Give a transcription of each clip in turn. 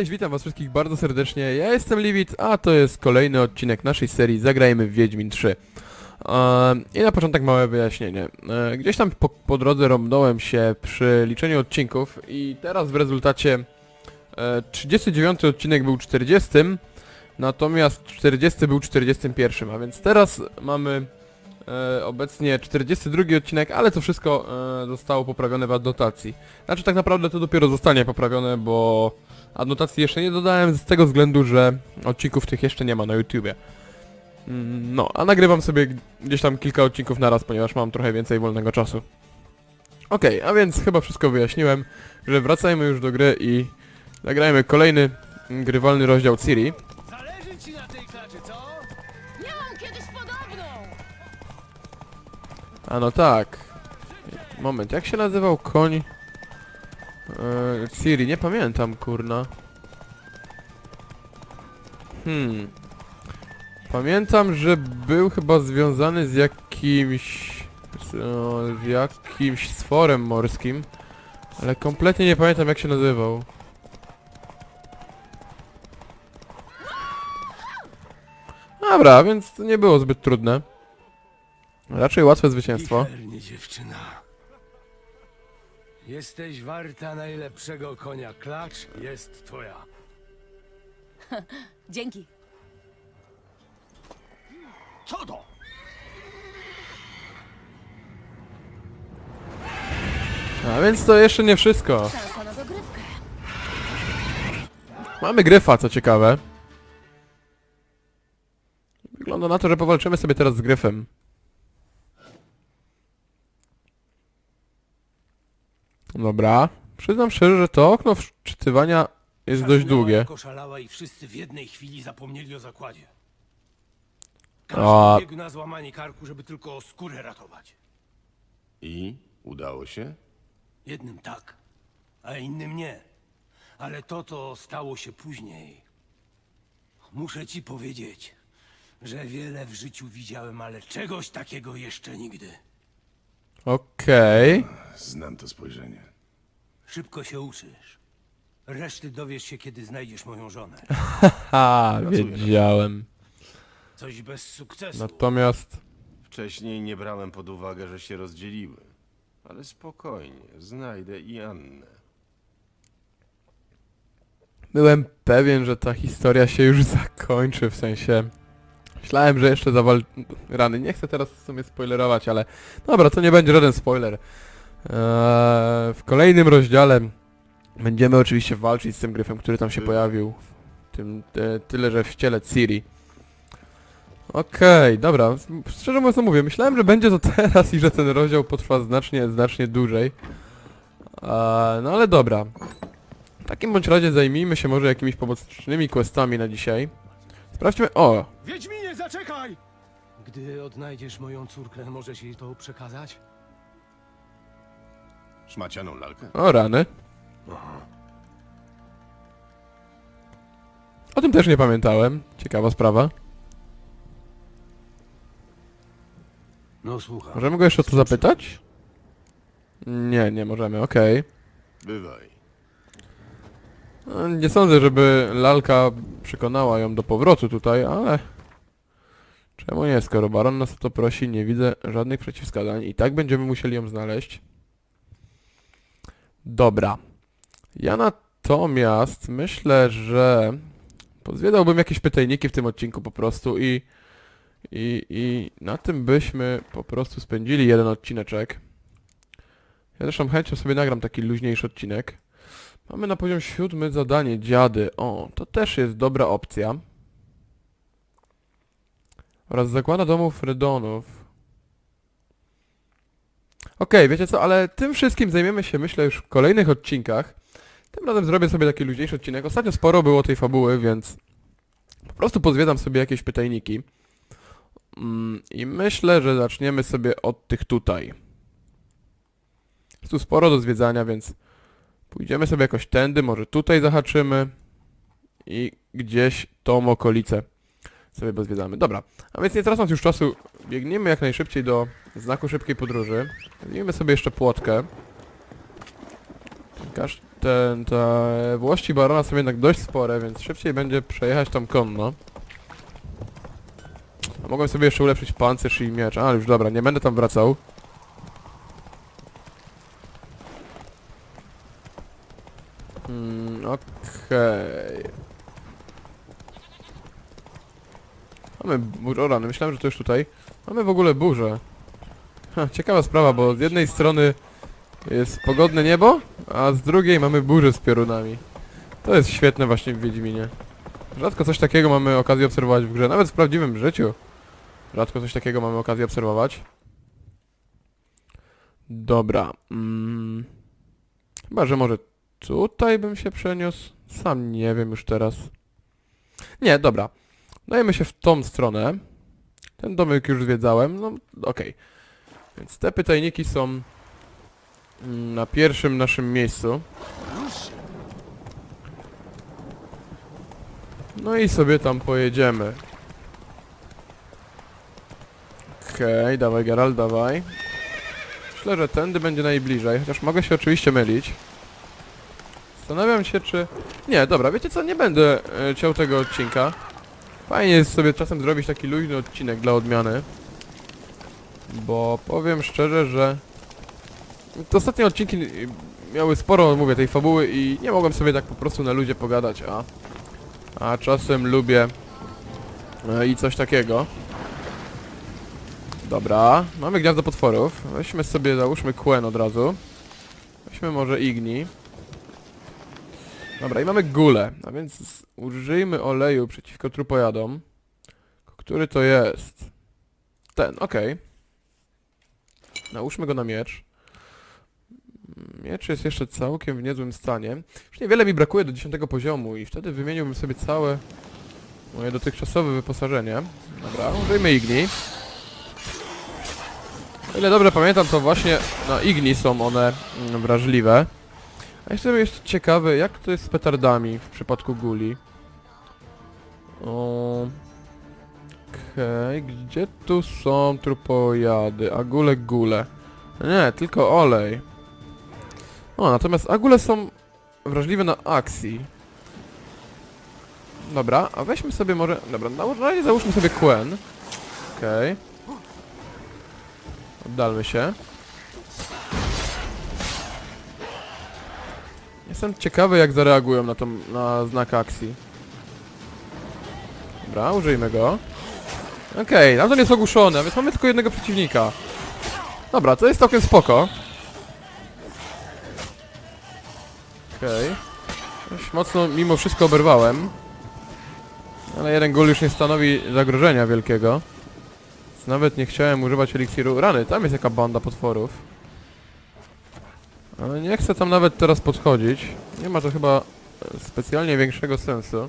Cześć, witam was wszystkich bardzo serdecznie. Ja jestem Liwit, a to jest kolejny odcinek naszej serii Zagrajmy w Wiedźmin 3. Ehm, I na początek małe wyjaśnienie. E, Gdzieś tam po, po drodze rąbnąłem się przy liczeniu odcinków i teraz w rezultacie e, 39 odcinek był 40, natomiast 40 był 41, a więc teraz mamy obecnie 42 odcinek, ale to wszystko zostało poprawione w adnotacji. Znaczy tak naprawdę to dopiero zostanie poprawione, bo Adnotacji jeszcze nie dodałem z tego względu, że odcinków tych jeszcze nie ma na YouTubie. Mm, No, a nagrywam sobie gdzieś tam kilka odcinków naraz, ponieważ mam trochę więcej wolnego czasu. Okej, a więc chyba wszystko wyjaśniłem, że wracajmy już do gry i nagrajmy kolejny grywalny rozdział Ciri. Zależy ci na tej klaczy, co? Miałam kiedyś podobną! A no tak. Moment, jak się nazywał koń? Eee, nie pamiętam, kurna. Hmm. Pamiętam, że był chyba związany z jakimś... Z, jakimś stworem morskim. Ale kompletnie nie pamiętam jak się nazywał. Dobra, więc to nie było zbyt trudne. Raczej łatwe zwycięstwo. Dziewczyna. Jesteś warta najlepszego konia. Klacz jest twoja. Dzięki. Co to? A więc to jeszcze nie wszystko. Szansa na dogrywkę. Mamy gryfa, co ciekawe. Wygląda na to, że powalczymy sobie teraz z gryfem. Dobra. Przyznam szczerze, że to okno wczytywania jest dość długie. jak oszalała i wszyscy w jednej chwili zapomnieli o zakładzie. Każdy A- biegł na złamanie karku, żeby tylko skórę ratować. I? Udało się? Jednym tak, a innym nie. Ale to, co stało się później... Muszę ci powiedzieć, że wiele w życiu widziałem, ale czegoś takiego jeszcze nigdy. Okej. Znam to spojrzenie. Szybko się uczysz. Reszty dowiesz się, kiedy znajdziesz moją żonę. Ha, wiedziałem. Coś bez sukcesu. Natomiast... Wcześniej nie brałem pod uwagę, że się rozdzieliły. Ale spokojnie, znajdę i Annę. Byłem pewien, że ta historia się już zakończy, w sensie... Myślałem, że jeszcze zawal... Rany, nie chcę teraz w sumie spoilerować, ale... Dobra, to nie będzie żaden spoiler. Eee, w kolejnym rozdziale będziemy oczywiście walczyć z tym gryfem, który tam się pojawił. Tym, te, tyle, że w ciele Ciri. Okej, dobra. Szczerze mówiąc, no mówię, myślałem, że będzie to teraz i że ten rozdział potrwa znacznie, znacznie dłużej. Eee, no ale dobra. W takim bądź razie zajmijmy się może jakimiś pomocnymi questami na dzisiaj. Sprawdźmy... O! Wiedźminie, zaczekaj! Gdy odnajdziesz moją córkę, możesz jej to przekazać? Szmacianą lalkę? O rany. O tym też nie pamiętałem. Ciekawa sprawa. No słucham. Możemy go jeszcze o to zapytać? Nie, nie możemy, okej. Bywaj. Nie sądzę, żeby lalka przekonała ją do powrotu tutaj, ale... Czemu nie, skoro baron nas o to prosi, nie widzę żadnych przeciwwskazań i tak będziemy musieli ją znaleźć. Dobra. Ja natomiast myślę, że pozwiedzałbym jakieś pytajniki w tym odcinku po prostu i, i, i na tym byśmy po prostu spędzili jeden odcineczek. Ja zresztą chęcią sobie nagram taki luźniejszy odcinek. Mamy na poziom siódmy zadanie dziady. O, to też jest dobra opcja. Oraz zakłada domów Redonów. Okej, wiecie co, ale tym wszystkim zajmiemy się myślę już w kolejnych odcinkach. Tym razem zrobię sobie taki luźniejszy odcinek. Ostatnio sporo było tej fabuły, więc po prostu pozwiedzam sobie jakieś pytajniki. Mm, I myślę, że zaczniemy sobie od tych tutaj. Jest tu sporo do zwiedzania, więc Pójdziemy sobie jakoś tędy, może tutaj zahaczymy i gdzieś tą okolicę sobie pozwiedzamy. Dobra, a więc nie tracąc już czasu, biegniemy jak najszybciej do znaku szybkiej podróży. Weźmiemy sobie jeszcze płotkę. Ten, te włości barona są jednak dość spore, więc szybciej będzie przejechać tam konno. A mogłem sobie jeszcze ulepszyć pancerz i miecz, ale już dobra, nie będę tam wracał. Mm, okej. Mamy burzę, o rany, myślałem, że to już tutaj. Mamy w ogóle burzę. Ha, ciekawa sprawa, bo z jednej strony jest pogodne niebo, a z drugiej mamy burzę z piorunami. To jest świetne właśnie w Wiedźminie. Rzadko coś takiego mamy okazję obserwować w grze, nawet w prawdziwym życiu. Rzadko coś takiego mamy okazję obserwować. Dobra. Mm. Chyba, że może tutaj bym się przeniósł. Sam nie wiem już teraz. Nie, dobra. Dajemy się w tą stronę. Ten domek już zwiedzałem, no okej. Więc te pytajniki są na pierwszym naszym miejscu. No i sobie tam pojedziemy. Okej, dawaj Geralt, dawaj. Myślę, że tędy będzie najbliżej, chociaż mogę się oczywiście mylić. Zastanawiam się, czy... Nie, dobra, wiecie co, nie będę e, ciął tego odcinka. Fajnie jest sobie czasem zrobić taki luźny odcinek dla odmiany. Bo powiem szczerze, że... Te ostatnie odcinki miały sporo, mówię, tej fabuły i nie mogłem sobie tak po prostu na ludzie pogadać, a... A czasem lubię... e, I coś takiego. Dobra, mamy gniazdo potworów. Weźmy sobie, załóżmy Quen od razu. Weźmy może Igni. Dobra, i mamy gulę, a więc użyjmy oleju przeciwko trupojadom. Który to jest? Ten, okej. Nałóżmy go na miecz. Miecz jest jeszcze całkiem w niezłym stanie. Już niewiele mi brakuje do 10 poziomu i wtedy wymieniłbym sobie całe moje dotychczasowe wyposażenie. Dobra, użyjmy Igni. O ile dobrze pamiętam, to właśnie na Igni są one wrażliwe. A jestem jeszcze ciekawy, jak to jest z petardami w przypadku guli. Okej, gdzie tu są trupojady? Agule, gule. Nie, tylko olej. O, natomiast agule są wrażliwe na akcji. Dobra, a weźmy sobie może... Dobra, na razie załóżmy sobie Quen. Okej. Oddalmy się. Jestem ciekawy jak zareagują na, tą, na znak akcji. Dobra, użyjmy go. Okej, okay, jest ogłuszony, więc mamy tylko jednego przeciwnika. Dobra, to jest całkiem spoko. Okej. Dość mocno mimo wszystko oberwałem. Ale jeden gól już nie stanowi zagrożenia wielkiego. Nawet nie chciałem używać eliksiru rany. Tam jest jaka banda potworów. Ale nie chcę tam nawet teraz podchodzić. Nie ma to chyba e, specjalnie większego sensu.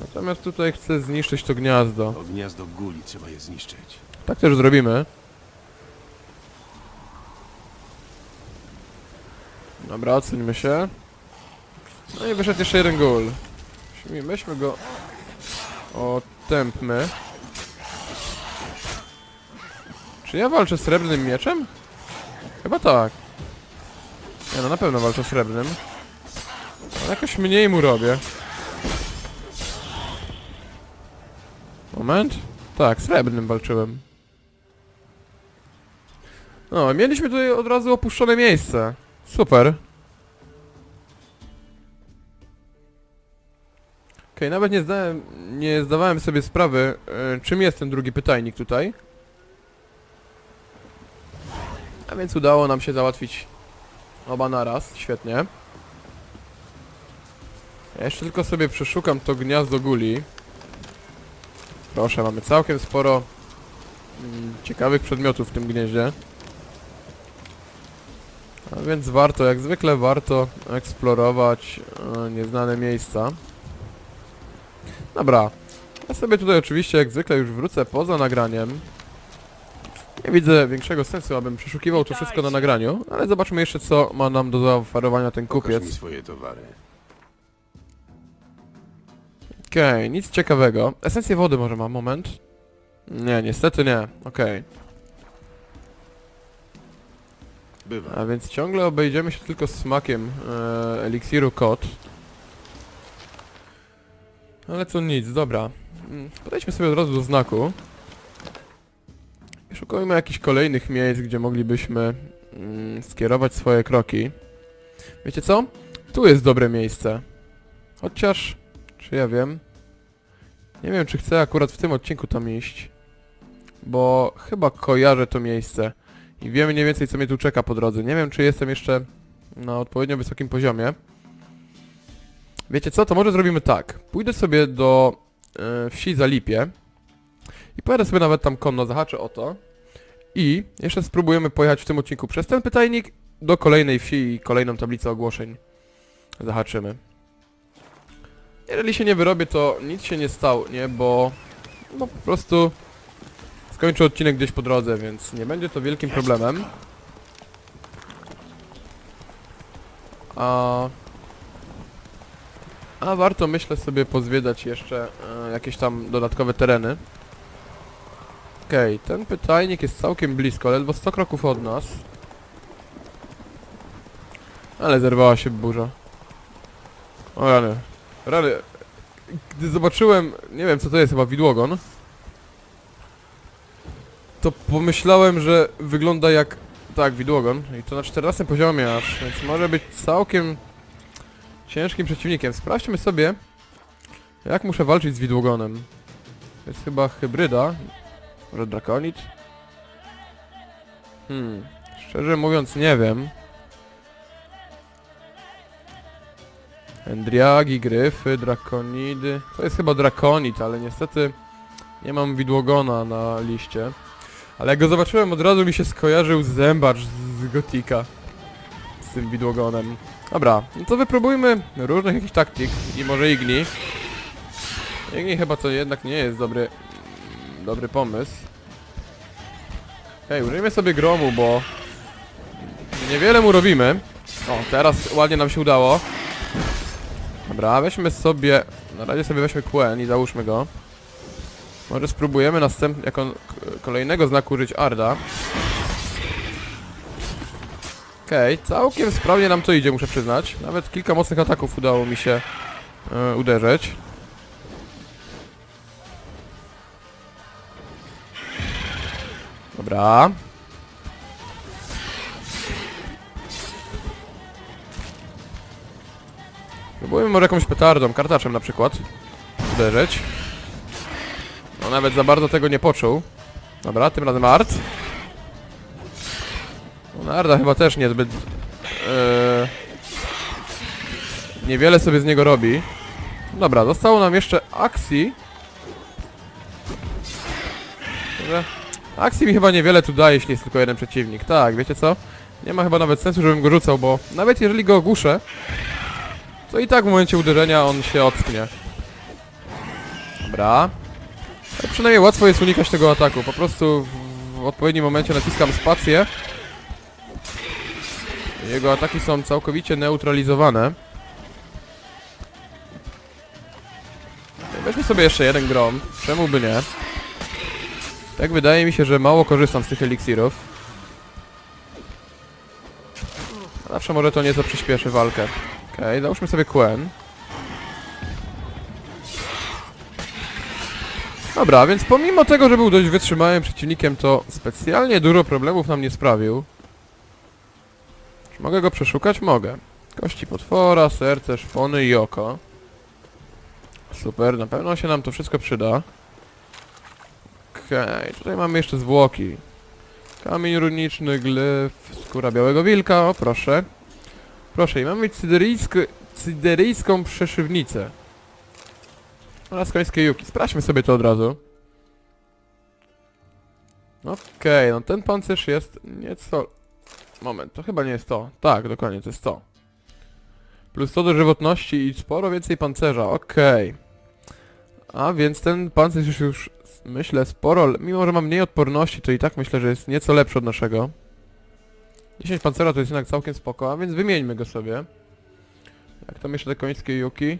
Natomiast tutaj chcę zniszczyć to gniazdo. To gniazdo guli trzeba je zniszczyć. Tak też zrobimy. Dobra, oceńmy się. No i wyszedł jeszcze jeden gól. Weźmy go... Otępmy. Czy ja walczę srebrnym mieczem? Chyba tak. Nie no, na pewno walczę srebrnym. Ale jakoś mniej mu robię. Moment. Tak, srebrnym walczyłem. No, mieliśmy tutaj od razu opuszczone miejsce. Super. Okej, nawet nie zdałem, nie zdawałem sobie sprawy, e, czym jest ten drugi pytajnik tutaj. A więc udało nam się załatwić oba naraz, świetnie. Ja jeszcze tylko sobie przeszukam to gniazdo guli. Proszę, mamy całkiem sporo mm, ciekawych przedmiotów w tym gnieździe. A więc warto, jak zwykle warto eksplorować e, nieznane miejsca. Dobra. Ja sobie tutaj oczywiście jak zwykle już wrócę poza nagraniem. Nie widzę większego sensu, abym przeszukiwał to wszystko na nagraniu, ale zobaczmy jeszcze co ma nam do zaoferowania ten Pokaż mi kupiec. swoje towary. Okej, nic ciekawego. Esencję wody może ma, moment. Nie, niestety nie. Okej. Bywa. A więc ciągle obejdziemy się tylko smakiem e, eliksiru kot. Ale to nic, dobra. Mm, Podejdźmy sobie od razu do znaku. Szukajmy jakichś kolejnych miejsc, gdzie moglibyśmy mm, skierować swoje kroki. Wiecie co? Tu jest dobre miejsce. Chociaż, czy ja wiem? Nie wiem, czy chcę akurat w tym odcinku tam iść. Bo chyba kojarzę to miejsce. I wiem mniej więcej co mnie tu czeka po drodze. Nie wiem czy jestem jeszcze na odpowiednio wysokim poziomie. Wiecie co, to może zrobimy tak. Pójdę sobie do e, wsi Zalipie i pojadę sobie nawet tam konno, zahaczę o to. I jeszcze spróbujemy pojechać w tym odcinku przez ten pytajnik do kolejnej wsi i kolejną tablicę ogłoszeń zahaczymy. Jeżeli się nie wyrobię, to nic się nie stało, nie? Bo, bo po prostu skończę odcinek gdzieś po drodze, więc nie będzie to wielkim problemem. A, a warto myślę sobie pozwiedzać jeszcze e, jakieś tam dodatkowe tereny. Okej, ten pytajnik jest całkiem blisko, ledwo 100 kroków od nas. Ale zerwała się burza. O rany. Rany. Gdy zobaczyłem, nie wiem co to jest, chyba widłogon. To pomyślałem, że wygląda jak... Tak, widłogon. I to na 14 poziomie aż, więc może być całkiem ciężkim przeciwnikiem. Sprawdźmy sobie, jak muszę walczyć z widłogonem. To jest chyba hybryda. Może drakonit? Hmm, szczerze mówiąc nie wiem. Endriagi, gryfy, drakonidy. To jest chyba drakonit, ale niestety nie mam widłogona na liście. Ale jak go zobaczyłem od razu mi się skojarzył zębacz z Gotika. Z tym widłogonem. Dobra, no to wypróbujmy różnych jakichś taktyk i może Igni. Igni chyba to jednak nie jest dobry, dobry pomysł. Hej, użyjmy sobie gromu, bo niewiele mu robimy. O, teraz ładnie nam się udało. Dobra, weźmy sobie, na razie sobie weźmy Quen i załóżmy go. Może spróbujemy następnie, jako kolejnego znaku użyć Arda. Okej, całkiem sprawnie nam to idzie, muszę przyznać. Nawet kilka mocnych ataków udało mi się e, uderzyć. Dobra. Spróbujmy może jakąś petardą, kartaczem na przykład uderzyć. No nawet za bardzo tego nie poczuł. Dobra, tym razem Art. No, Arda chyba też niezbyt... Yy, niewiele sobie z niego robi. Dobra, zostało nam jeszcze Axi. Może... Axi mi chyba niewiele tu daje, jeśli jest tylko jeden przeciwnik. Tak, wiecie co? Nie ma chyba nawet sensu, żebym go rzucał, bo nawet jeżeli go ogłuszę, to i tak w momencie uderzenia on się ocknie. Dobra. Ale przynajmniej łatwo jest unikać tego ataku. Po prostu w odpowiednim momencie naciskam spację. Jego ataki są całkowicie neutralizowane. Weźmy sobie jeszcze jeden grom. Czemu by nie? Tak wydaje mi się, że mało korzystam z tych eliksirów. Zawsze może to nieco przyspieszy walkę. Okej, załóżmy sobie Quen. Dobra, więc pomimo tego, że był dość wytrzymałym przeciwnikiem, to specjalnie dużo problemów nam nie sprawił. Czy mogę go przeszukać? Mogę. Kości potwora, serce, szpony i oko. Super, na pewno się nam to wszystko przyda. Okej, tutaj mamy jeszcze zwłoki. Kamień runiczny, glyf, skóra białego wilka, o proszę. Proszę, i mamy cyderyjską, cyderyjską przeszywnicę. Oraz końskie juki. Sprawdźmy sobie to od razu. Okej, no ten pancerz jest nieco... Moment, to chyba nie jest to. Tak, dokładnie, to jest to. Plus 100 do żywotności i sporo więcej pancerza, okej. A więc ten pancerz już, już myślę sporo, mimo że ma mniej odporności, to i tak myślę, że jest nieco lepszy od naszego. 10 pancera to jest jednak całkiem spoko, a więc wymieńmy go sobie. Jak tam jeszcze te końskie juki?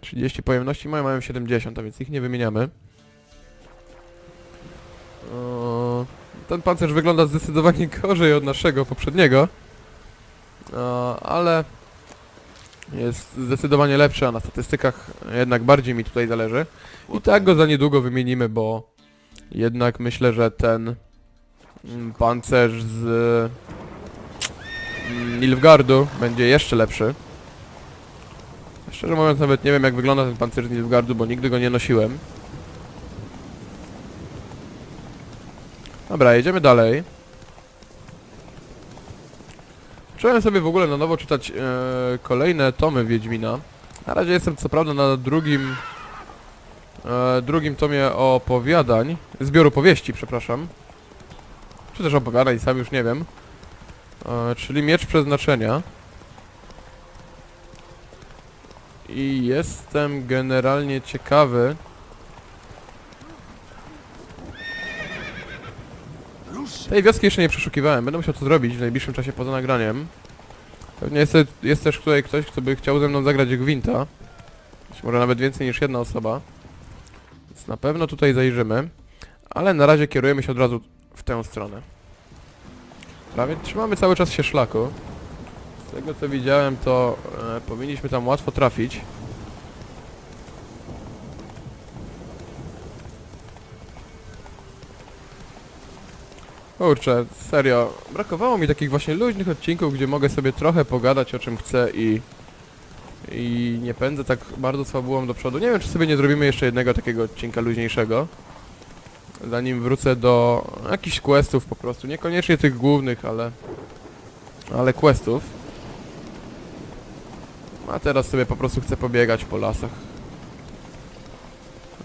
30 pojemności mają, mają 70, a więc ich nie wymieniamy. O, ten pancerz wygląda zdecydowanie gorzej od naszego poprzedniego. e, ale jest zdecydowanie lepszy, a na statystykach jednak bardziej mi tutaj zależy. I tak go za niedługo wymienimy, bo jednak myślę, że ten mm, pancerz z mm, Nilfgaardu będzie jeszcze lepszy. Szczerze mówiąc nawet nie wiem jak wygląda ten pancerz z Nilfgaardu, bo nigdy go nie nosiłem. Dobra, jedziemy dalej. Zacząłem sobie w ogóle na nowo czytać e, kolejne tomy Wiedźmina. Na razie jestem co prawda na drugim e, drugim tomie opowiadań, zbioru powieści, przepraszam. Czy też opowiadań, sam już nie wiem. E, czyli Miecz Przeznaczenia. I jestem generalnie ciekawy. Tej wioski jeszcze nie przeszukiwałem, będę musiał to zrobić w najbliższym czasie poza nagraniem. Pewnie jest, jest też tutaj ktoś, kto by chciał ze mną zagrać Gwinta. Być może nawet więcej niż jedna osoba. Więc na pewno tutaj zajrzymy. Ale na razie kierujemy się od razu w tę stronę. Prawie trzymamy cały czas się szlaku. Z tego co widziałem to e, powinniśmy tam łatwo trafić. Kurczę, serio, brakowało mi takich właśnie luźnych odcinków, gdzie mogę sobie trochę pogadać o czym chcę i... I nie pędzę tak bardzo słabułą do przodu. Nie wiem, czy sobie nie zrobimy jeszcze jednego takiego odcinka luźniejszego. Zanim wrócę do jakichś questów po prostu. Niekoniecznie tych głównych, ale... Ale questów. A teraz sobie po prostu chcę pobiegać po lasach.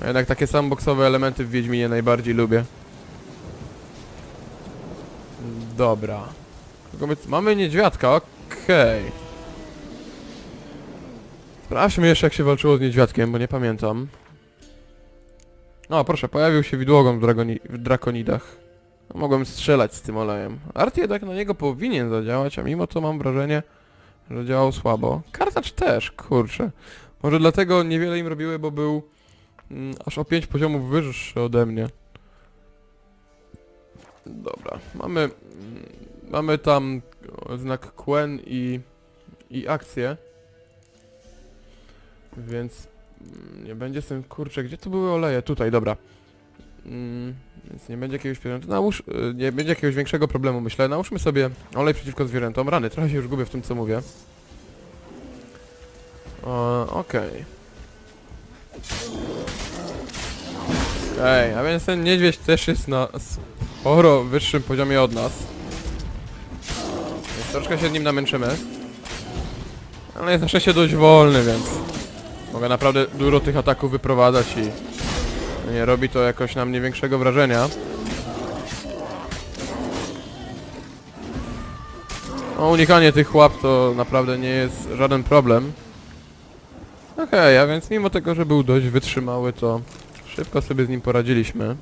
Jednak takie sandboxowe elementy w Wiedźminie najbardziej lubię. Dobra. Mamy niedźwiadka, okej. Sprawdźmy jeszcze jak się walczyło z niedźwiadkiem, bo nie pamiętam. O, proszę, pojawił się widłogon w, dragoni... w drakonidach. Mogłem strzelać z tym olejem. Art jednak na niego powinien zadziałać, a mimo to mam wrażenie, że działał słabo. Kartacz też, kurczę. Może dlatego niewiele im robiły, bo był mm, aż o 5 poziomów wyższy ode mnie. Dobra, mamy, mm, mamy tam znak Quen i, i akcję. Więc mm, nie będzie z tym, kurczę, gdzie tu były oleje? Tutaj, dobra. Mm, więc nie będzie jakiegoś. Nałóż, y, nie będzie jakiegoś większego problemu, myślę. Nałóżmy sobie olej przeciwko zwierzętom. Rany, trochę się już gubię w tym, co mówię. O, Okej. Okej, a więc ten niedźwiedź też jest na sporo wyższym poziomie od nas. Więc troszkę się nim namęczymy. Ale jest na szczęście dość wolny, więc mogę naprawdę dużo tych ataków wyprowadzać i nie robi to jakoś na mnie większego wrażenia. No, unikanie tych łap to naprawdę nie jest żaden problem. Okej, a więc mimo tego, że był dość wytrzymały, to szybko sobie z nim poradziliśmy.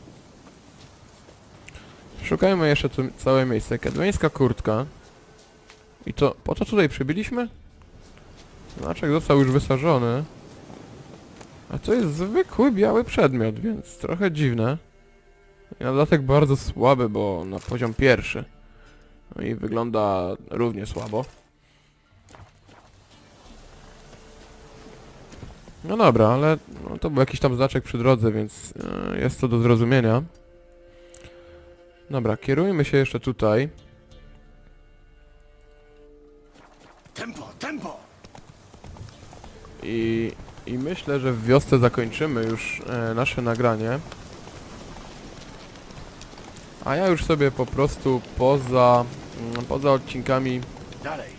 Szukajmy jeszcze tu całe miejsce. Kedweńska kurtka. I to, po co tutaj przybyliśmy? Znaczek został już wysażony. A to jest zwykły biały przedmiot, więc trochę dziwne. I na dodatek bardzo słaby, bo na poziom pierwszy. No i wygląda równie słabo. No dobra, ale no, to był jakiś tam znaczek przy drodze, więc e, jest to do zrozumienia. Dobra, kierujmy się jeszcze tutaj. Tempo, tempo! I, I myślę, że w wiosce zakończymy już e, nasze nagranie. A ja już sobie po prostu poza, mm, poza odcinkami... Dalej.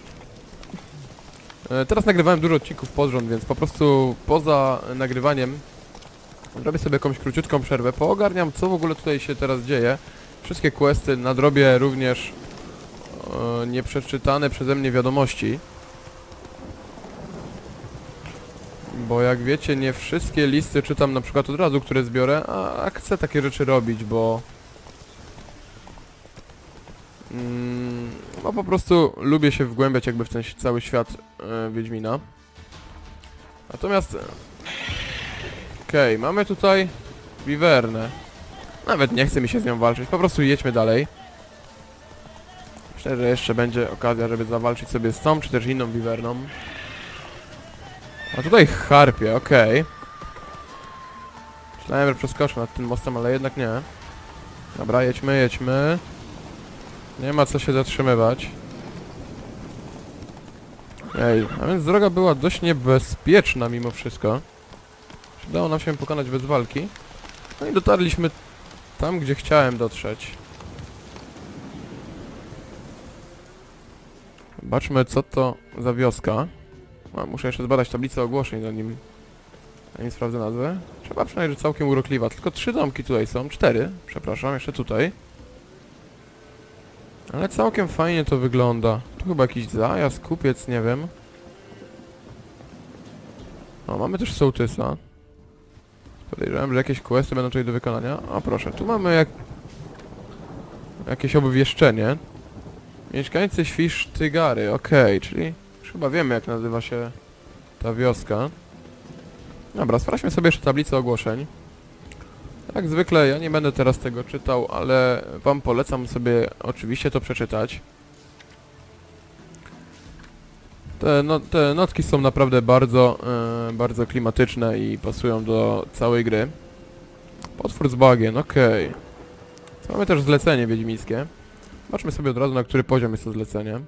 E, teraz nagrywałem dużo odcinków pod rząd, więc po prostu poza nagrywaniem zrobię sobie jakąś króciutką przerwę, poogarniam co w ogóle tutaj się teraz dzieje. Wszystkie questy nadrobię również e, nieprzeczytane przeze mnie wiadomości. Bo jak wiecie, nie wszystkie listy czytam na przykład od razu, które zbiorę, a, chcę takie rzeczy robić, bo... Mm, no po prostu lubię się wgłębiać jakby w ten cały świat e, Wiedźmina. Natomiast... Okej, mamy tutaj Wivernę. Nawet nie chce mi się z nią walczyć, po prostu jedźmy dalej. Myślę, że jeszcze będzie okazja, żeby zawalczyć sobie z tą, czy też inną wiwerną. A tutaj harpie, okej. Myślałem, że przeskoczę nad tym mostem, ale jednak nie. Dobra, jedźmy, jedźmy. Nie ma co się zatrzymywać. Ej, a więc droga była dość niebezpieczna mimo wszystko. Udało nam się pokonać bez walki. No i dotarliśmy tam, gdzie chciałem dotrzeć. Zobaczmy, co to za wioska. A, muszę jeszcze zbadać tablicę ogłoszeń, zanim, zanim sprawdzę nazwę. Trzeba przynajmniej, że całkiem urokliwa. Tylko trzy domki tutaj są. Cztery, przepraszam, jeszcze tutaj. Ale całkiem fajnie to wygląda. Tu chyba jakiś zajazd, kupiec, nie wiem. O, mamy też sołtysa. Podejrzewam, że jakieś questy będą tutaj do wykonania. A proszę, tu mamy jak... jakieś obwieszczenie. Mieszkańcy Świsztygary, okej, czyli już chyba wiemy jak nazywa się ta wioska. Dobra, sprawdźmy sobie jeszcze tablicę ogłoszeń. Jak zwykle ja nie będę teraz tego czytał, ale wam polecam sobie oczywiście to przeczytać. Te, no, te notki są naprawdę bardzo, e, bardzo klimatyczne i pasują do całej gry. Potwór z bagien, okej. Mamy też zlecenie wiedźmińskie. Zobaczmy sobie od razu na który poziom jest to zlecenie.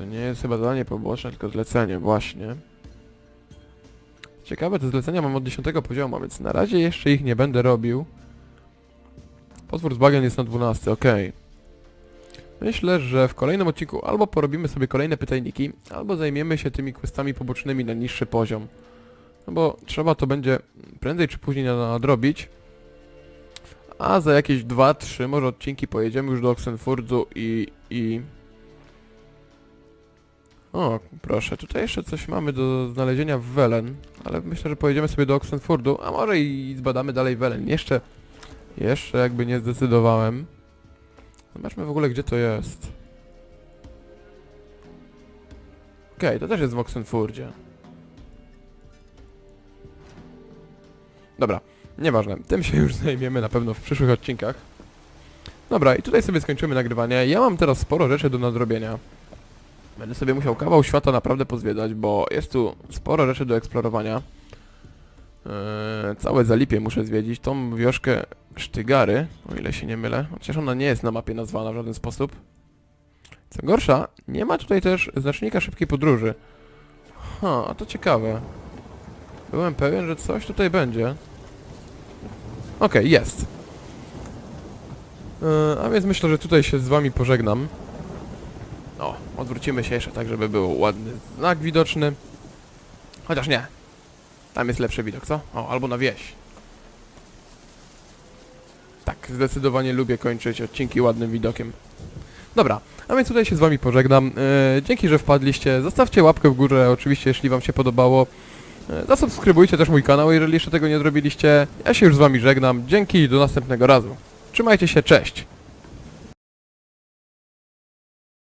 To nie jest chyba zadanie poboczne, tylko zlecenie, właśnie. Ciekawe, te zlecenia mam od 10 poziomu, więc na razie jeszcze ich nie będę robił. Potwór z bagien jest na 12, okej. Myślę, że w kolejnym odcinku albo porobimy sobie kolejne pytajniki, albo zajmiemy się tymi questami pobocznymi na niższy poziom. No bo trzeba to będzie prędzej czy później nadrobić. A za jakieś 2-3 może odcinki pojedziemy już do Oxenfurdu i... i... O, proszę, tutaj jeszcze coś mamy do znalezienia w Welen, ale myślę, że pojedziemy sobie do Oxenfurdu, a może i zbadamy dalej Welen. Jeszcze, jeszcze jakby nie zdecydowałem. Zobaczmy w ogóle, gdzie to jest. Okej, to też jest w Oxenfurdzie. Dobra, nieważne. Tym się już zajmiemy na pewno w przyszłych odcinkach. Dobra, i tutaj sobie skończymy nagrywanie. Ja mam teraz sporo rzeczy do nadrobienia. Będę sobie musiał kawał świata naprawdę pozwiedzać, bo jest tu sporo rzeczy do eksplorowania. Eee, całe Zalipie muszę zwiedzić. Tą wioszkę Sztygary, o ile się nie mylę. Chociaż ona nie jest na mapie nazwana w żaden sposób. Co gorsza, nie ma tutaj też znacznika szybkiej podróży. Ha, a to ciekawe. Byłem pewien, że coś tutaj będzie. Okej, jest. Eee, a więc myślę, że tutaj się z wami pożegnam. O, odwrócimy się jeszcze tak, żeby był ładny znak widoczny. Chociaż nie. Tam jest lepszy widok, co? O, albo na wieś. Tak, zdecydowanie lubię kończyć odcinki ładnym widokiem. Dobra, a więc tutaj się z wami pożegnam. Eee, dzięki, że wpadliście. Zostawcie łapkę w górę, oczywiście, jeśli wam się podobało. E, Zasubskrybujcie też mój kanał, jeżeli jeszcze tego nie zrobiliście. Ja się już z wami żegnam. Dzięki i do następnego razu. Trzymajcie się, cześć!